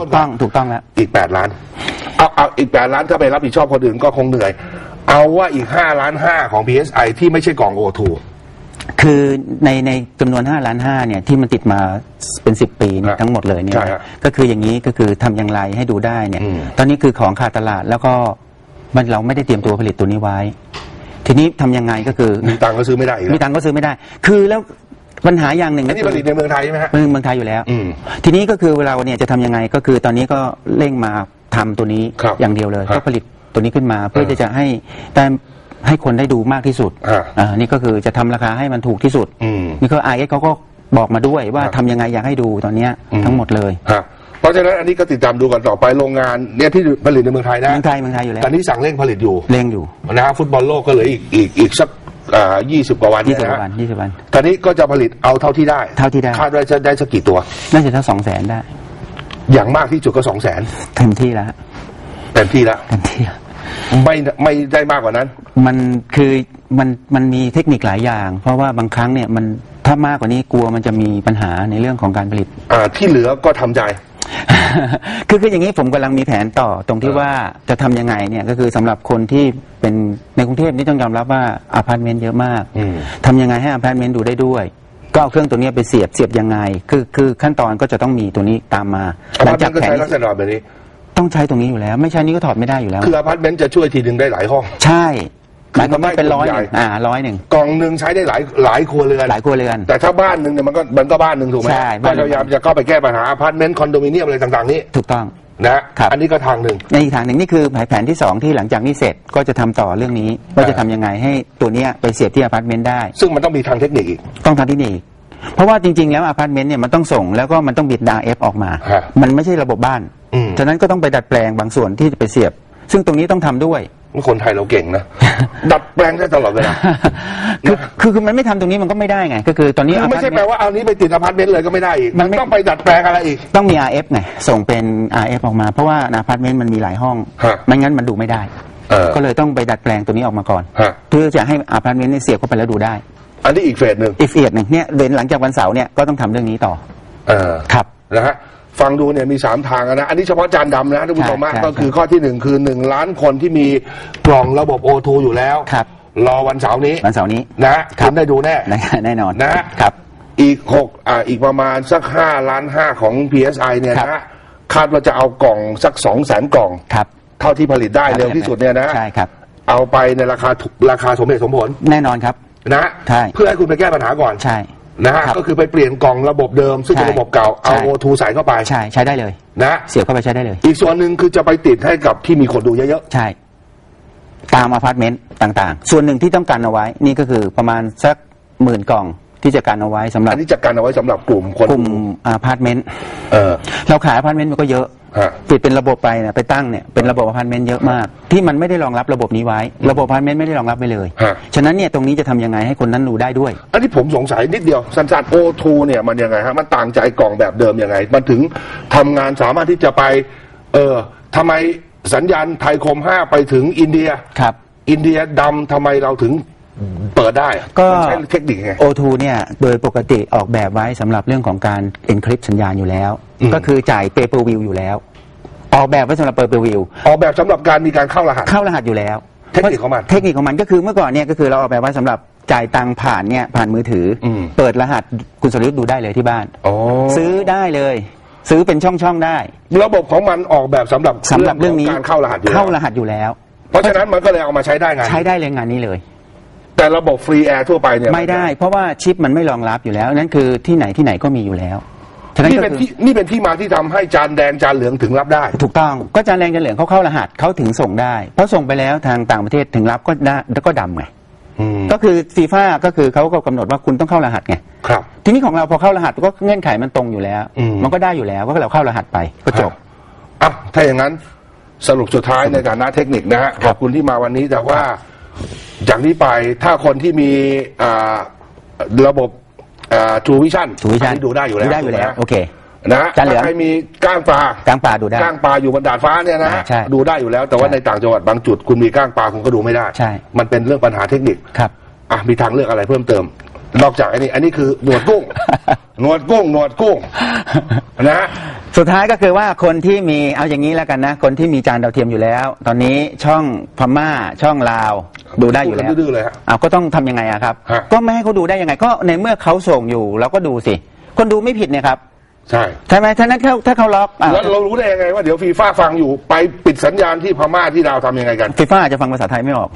ถูกต้องถูกต้องแล้วอีกแปดล้าน เอาเอาอีกแปดล้านถ้าไปรับผิดชอบคนอื่นก็คงเหนื่อย เอาว่าอีกห้าล้านห้าของ PSI ที่ไม่ใช่กล่องโอทูคือในในจำนวน5ล้าน5เนี่ยที่มันติดมาเป็น10ปีเนี่ครัยบทั้งหมดเลยเนี่ยใช่ครับก็คืออย่างนี้ก็คือทำอย่างไรให้ดูได้เนี่ย อืม ตอนนี้คือของขาดตลาดแล้วก็มันเราไม่ได้เตรียมตัวผลิตตัวนี้ไว้ ทีนี้ทำยังไงก็คือ มีตังค์ก็ซื้อไม่ได้อีกมีแล้วตังค์ก็ซื้อไม่ได้ คือแล้ว ปัญหาอย่างหนึ่งอันนี้ผลิตในเมืองไทยใช่ไหมฮะเป็นเมืองไทยอยู่แล้วอืมทีนี้ก็คือเวลาเนี่ยจะทำยังไงก็คือตอนนี้ก็เร่งมาทำตัวนี้ครับอย่างเดียวเลยครับก็ผลิตตัวนี้ขึ้นมาเพื่อเออที่จะให้ได้ให้คนได้ดูมากที่สุดอ่าอ่านี่ก็คือจะทำราคาให้มันถูกที่สุดอืมนี่ก็ไอเอสเขาก็บอกมาด้วยว่าครับทำยังไงอยากให้ดูตอนเนี้ยอืมทั้งหมดเลยฮะเพราะฉะนั้นอันนี้ก็ติดตามดูกันต่อไปโรงงานเนี่ยที่ผลิตในเมืองไทยนะเมืองไทยเมืองไทยอยู่แล้วตอนนี้สั่งเร่งผลิตอยู่เร่งอยู่นะฮะฟุตบอลโลกก็เหลืออีกอีกอีกสัก อ่ายี่สิบกว่าวันยี่เนี่ยสิบนะฮะวันยี่สิบวัน ตอนนี้ก็จะผลิตเอาเท่าที่ได้เท่าที่ได้ คาดว่าจะได้สักกี่ตัว น่าจะถ้าสองแสนได้ อย่างมากที่สุดก็สองแสนเต็มที่แล้วเต็มที่แล้วเต็มที่แล้ว ไม่ไม่ได้มากกว่านั้น มันคือมันมันมีเทคนิคหลายอย่าง เพราะว่าบางครั้งเนี่ยมันถ้ามากกว่านี้กลัวมันจะมีปัญหาในเรื่องของการผลิต อ่าที่เหลือก็ทำใจ คือคืออย่างนี้ผมกำลังมีแผนต่อตรงที่เออว่าจะทำยังไงเนี่ยก็คือสำหรับคนที่เป็นในกรุงเทพนี่ต้องยอมรับว่าอพาร์ตเมนต์เยอะมากอืมทำยังไงให้อพาร์ตเมนต์ดูได้ด้วย ก็เอาเครื่องตัวเนี้ยไปเสียบเสียบยังไง คือคือขั้นตอนก็จะต้องมีตัวนี้ตามมาอหลัพาร์ตจากเมนต์ก็แผนใช้ลักษณะแบบนี้ต้องใช้ตรงนี้อยู่แล้ว ไม่ใช่นี่ก็ถอดไม่ได้อยู่แล้ว คืออพาร์ตเมนต์จะช่วยทีหนึ่งได้หลายห้อง ใช่ หคือมายความว่าเป็นร้อยหมันไม่นึ่งใหญ่อ่าร้อยหนึ่งกล่องหนึ่งใช้ได้หลายหลายครัวเรือนหลายครัวเรือนแต่ถ้าบ้านหนึ่งเนี่ยมันก็มันก็บ้านหนึ่งถูกไหมใช่ก็บ้านหนึ่พงยายามจะเข้าไปแก้ปัญหาอพาร์ตเมนต์คอนโดมิเนียมอะไรต่างๆนี้ถูกต้องนะฮะครับอันนี้ก็ทางหนึ่งในอีกทางหนึ่งนี่คือแผนที่สองที่หลังจากนี้เสร็จก็จะทำต่อเรื่องนี้ว่าจะทำยังไงให้ตัวเนี้ยไปเสียบที่อพาร์ตเมนต์ได้ ซึ่งมันต้องมีทางเทคนิคอีกต้องทำที่นี่อีกเพราะว่าจริง ๆ แล้วอพาร์ตเมนต์เนี่ยมันต้องส่งแล้วก็มันต้องบิดดาเอฟออกมาฮะมันไม่ใช่ระบบบ้านอืมฉะนั้นก็ต้องไปดัดแปลงบางส่วนที่จะไปเสียบ ซึ่งตรงนี้ต้องทำด้วย คนไทยเราเก่งนะ ดัดแปลงได้ตลอดเวลาคือคือคือมันไม่ทำตรงนี้มันก็ไม่ได้ไง ก็คือตอนนี้คือไม่ใช่แปลว่าเอานี้ไปติดอพาร์ตเมนต์เลยก็ไม่ได้อีกมัมันนไม่ต้องไปดัดแปลงอะไรอีก ต้องมี RF ไงส่งเป็น RF ออกมาเพราะว่าอพาร์ตเมนต์มันมีหลายห้อง ฮะไม่งั้นมันดูไม่ได้ เออก็เลยต้องไปดัดแปลงตัวนี้ออกมาก่อน ฮะ เพื่อจะให้อพาร์ตเมนต์เนี่ยเสียบเข้าไปแล้วดูได้อันนี้อีกเฟสหนึ่งอีกเอียดหนึ่งเนี่ยเว้นหลังจากวันเสาร์เนี่ยก็ต้องทำเรื่องนี้ต่อเออครับ นะฮะ ฟังดูเนี่ยมีสามทางนะ อันนี้เฉพาะจานดำนะท่านผู้ชมฮะใช่ใช่ก็คือข้อที่หนึ่งคือหนึ่งล้านคนที่มีกล่องระบบโอทูอยู่แล้ว ครับ รอวันเสาร์นี้วันเสาร์นี้ นะฮะครับคุณได้ดูแน่ แน่แน่นอนนะฮะครับ อีกหกอ่าอีกประมาณสักห้าล้านห้าของ PSI เนี่ยครันะบฮะคาดว่าจะเอากล่องสักสองแสนกล่อง ครับเท่าที่ผลิตได้ครับเร็วที่สุดเนี่ยนะใช่ครับ เอาไปในราคาถูกราคาสมเหตุสมผลแน่นอนครับ นะฮะใช่ เพื่อให้คุณไปแก้ปัญหาก่อน ใช่ นะฮะครับก็คือไปเปลี่ยนกล่องระบบเดิม ซึ่งเป็นใช่ระบบเก่าเอาใช่โอทูใส่เข้าไปใช่ใช้ได้เลยนะฮะเสียบเข้าไปใช้ได้เลย อีกส่วนหนึ่งคือจะไปติดให้กับที่มีคนดูเยอะใช่ ตามอพาร์ตเมนต์ต่างๆ ส่วนหนึ่งที่ต้องการเอาไว้ นี่ก็คือประมาณสักหมื่นกล่อง ที่จะการเอาไว้สำหๆรับอันนี้จัดการเอาไว้สำหรับกลุ่มคนกลุ่มอพาร์ตเมนต์เออ เราขายอพาร์ตเมนต์มันก็เยอะฮะปิดเป็นระบบไปเนี่ยไปตั้งเนี่ยเป็นระบบอพาร์ตเมนต์เยอะมาก ที่มันไม่ได้รองรับระบบนี้ไว้ ระบบอพาร์ตเมนต์ไม่ได้รองรับไปเลยฮะ ฉะนั้นเนี่ยตรงนี้จะทำยังไงให้คนนั้นดูได้ด้วย อันนี้ผมสงสัยนิดเดียวสั้นๆโอทูเนี่ยมันยังไงฮะมันต่างจากไอ้กล่องแบบเดิมยังไง มันถึงทำงานสามารถที่จะไป เออทำไมสัญญาณไทยคมห้าไปถึงอินเดีย ครับ อินเดียดำทำไมเราถึง เปิดได้อะก็ มันใช้เทคนิคไง O2 เนี่ยโดยปกติออกแบบไว้สำหรับเรื่องของการ encrypt สัญญาณอยู่แล้ว อืม ก็คือจ่าย pay per view อยู่แล้ว ออกแบบไว้สำหรับ pay per view ออกแบบสำหรับการมีการเข้ารหัส เข้ารหัสอยู่แล้วเทคนิคของมันเทคนิคของมันก็คือเมื่อก่อนเนี่ยก็คือเราออกแบบไว้สำหรับจ่ายตังค์ผ่านเนี่ยผ่านมือถืออม เปิดรหัสคุณสรยุทธ์ดูได้เลยที่บ้าน อ๋อซื้อได้เลย ซื้อเป็นช่องๆได้ระบบของมันออกแบบสำหรับสำหรับเรื่องนี้ขการเข้ารหัสอยู่แล้วเข้ารหัสอยู่แล้ว เพราะฉะนั้นมันก็เลยเอามาใช้ได้ไงานใช้ได้เลยงานนี้เลย แต่ระบบฟรีแอร์ทั่วไปเนี่ยไม่ได้ เพราะว่าชิปมันไม่รองรับอยู่แล้ว นั่นคือที่ไหนที่ไหนก็มีอยู่แล้วฉะนั้นนี่ก็เป็นคือที่นี่เป็นที่มาที่ทำให้จานแดงจานเหลืองถึงรับได้ ถูกต้องก็จานแรงจานเหลืองเขาเข้ารหัสเขาถึงส่งได้ เพราะส่งไปแล้วทางต่างประเทศถึงรับก็ได้แล้วก็ดำไงอืมก็คือฟีฟ่าก็คือเขาก็กำหนดว่าคุณต้องเข้ารหัสไงครับ ทีนี้ของเราพอเข้ารหัสก็เงื่อนไขมันตรงอยู่แล้ว อืม มันก็ได้อยู่แล้วก็เราเข้ารหัสไปก็จบ อะถ้าอย่างนั้นสรุปสุดท้ายในฐานะเทคนิคนะฮะขอบคุณที่มาวันนี้แต่ว่า จากนี้ไปถ้าคนที่มีอ่าระบบทูวิชั่นทูวิชั่นดูได้อยู่แล้วดูได้อยู่แล้วถูกหมโอเคนะฮะจานเหลืองถ้าใครมีก้างปลา กลางป่าดูได้ ก้างปลาอยู่บนดาดฟ้าเนี่ยนะฮะอ่าใช่ดูได้อยู่แล้ว แต่ว่าใช่ในต่างจังหวัดบางจุดคุณมีก้างปลาคุณก็ดูไม่ได้ ใช่ มันเป็นเรื่องปัญหาเทคนิค ครับ อะมีทางเลือกอะไรเพิ่มเติม นอกจากอันนี้ อันนี้คือหนวดกุ้ง หนวดกุ้งหนวดกุ้งนะฮะ สุดท้ายก็คือว่าคนที่มีเอาอย่างนี้แล้วกันนะ คนที่มีจานดาวเทียมอยู่แล้ว ตอนนี้ช่องพม่าช่องลาวดูได้อยู่แล้วพูดกันดื้อๆเลยฮะเอาก็ต้องทำยังไงอะครับฮะก็ไม่ให้เขาดูได้ยังไง ก็ในเมื่อเขาส่งอยู่เราก็ดูสิ คนดูไม่ผิดเนี่ยครับ ใช่ใช่ไหมถ้านั้นถ้าถ้าเขาล็อกอะแล้วเรารู้ได้ยังไงว่าเดี๋ยวฟีฟ่าฟังอยู่ไปปิดสัญญาณที่พม่าที่ลาวทำยังไงกัน ฟีฟ่าอาจจะฟังภาษาไทยไม่ออก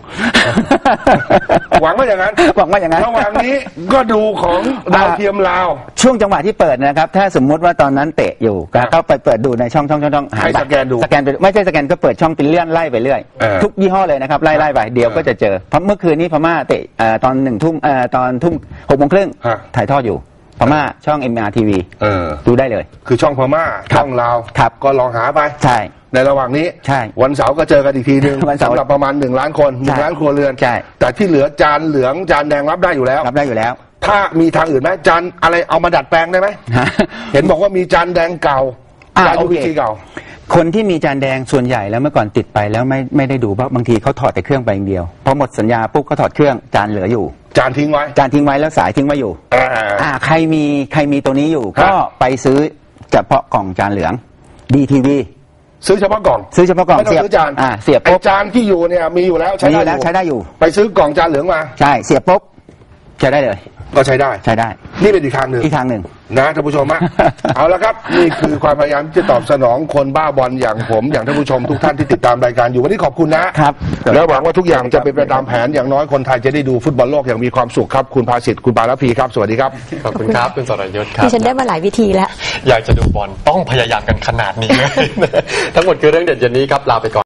หวังว่าอย่างนั้นหวังว่าอย่างนั้น ระหว่างนี้ก็ดูของดาวเทียมลาว ช่วงจังหวะที่เปิดนะครับ ถ้าสมมุติว่าตอนนั้นเตะอยู่ครับก็ไปเปิดดูในช่องช่องช่องช่องหาให้บัตรสแกนดูสแกนไปไม่ใช่สแกนก็เปิดช่องเป็นเลื่อนไล่ไปเรื่อยเออทุกยี่ห้อเลยนะครับไล่ไล่ไปเดี๋ยวเออก็จะเจอเพราะเมื่อคืนนี้พม่าเตะเอ่อตอนหนึ่งทุ่มเอ่อตอนทุ่มหกโมงครึ่งฮะถ่ายทอดอยู่ พม่าช่อง MRTV เออ ดูได้เลย คือช่องพม่าครับช่องลาวครับก็ลองหาไป ใช่ ในระหว่างนี้ ใช่ วันเสาร์ก็เจอกันอีกทีหนึ่งวันเสาร์สำหรับประมาณหนึ่งล้านคนหนึ่งใช่ล้านครัวเรือนใช่แต่ที่เหลือจานเหลืองจานแดงรับได้อยู่แล้ว รับได้อยู่แล้ว ถ้ามีทางอื่นไหมจานอะไรเอามาดัดแปลงได้ไหมฮะเห็นบอกว่ามีจานแดงเก่าอ่าจานโอยูเคพีซีเก่าคนที่มีจานแดงส่วนใหญ่แล้วเมื่อก่อนติดไปแล้วไม่ไม่ได้ดูเพราะบางทีเขาถอดแต่เครื่องไปอย่างเดียวพอหมดสัญญาปุ๊บเขาถอดเครื่องจานเหลืออยู่ จานทิ้งไว้ จานทิ้งไว้แล้วสายทิ้งไว้อยู่อ่าอ่าใครมีใครมีตัวนี้อยู่ครับก็ไปซื้อเฉพาะกล่องจานเหลือง DTV ซื้อเฉพาะกล่องซื้อเฉพาะกล่องไม่ต้องเสียบซื้อจานอ่าเสียบไอ้ปุ๊บจานที่อยู่เนี่ยมีอยู่แล้วใช้มีอได้ยู่แล้วใช้ได้อยู่ ไปซื้อกล่องจานเหลืองมา ใช่เสียบปุ๊บใช้ได้เลย ก็ใช้ได้ใช้ได้ นี่เป็นอีกทางหนึ่งอีกทางหนึ่งนะท่านผู้ชมฮะ เอาละครับ นี่คือความพยายามที่จะตอบสนองคนบ้าบอลอย่างผม อย่างท่านผู้ชมทุกท่านที่ติดตามรายการอยู่วันนี้ขอบคุณนะครับ แล้วหวังว่าทุกอย่างจะเป็นไปตามแผนอย่างน้อยคนไทยจะได้ดูฟุตบอลโลกอย่างมีความสุขครับ คุณภาสิทธิ์คุณปาลพีครับ สวัสดีครับ ขอบคุณครับคุณสรยุทธ์ครัดิบฉันได้มาหลายวิธีแล้ว อยากจะดูบอลต้องพยายามกันขนาดนี้เลยทั้งหมดคือเรื่องเด็ดเย็นนี้ครับลาไปก่อน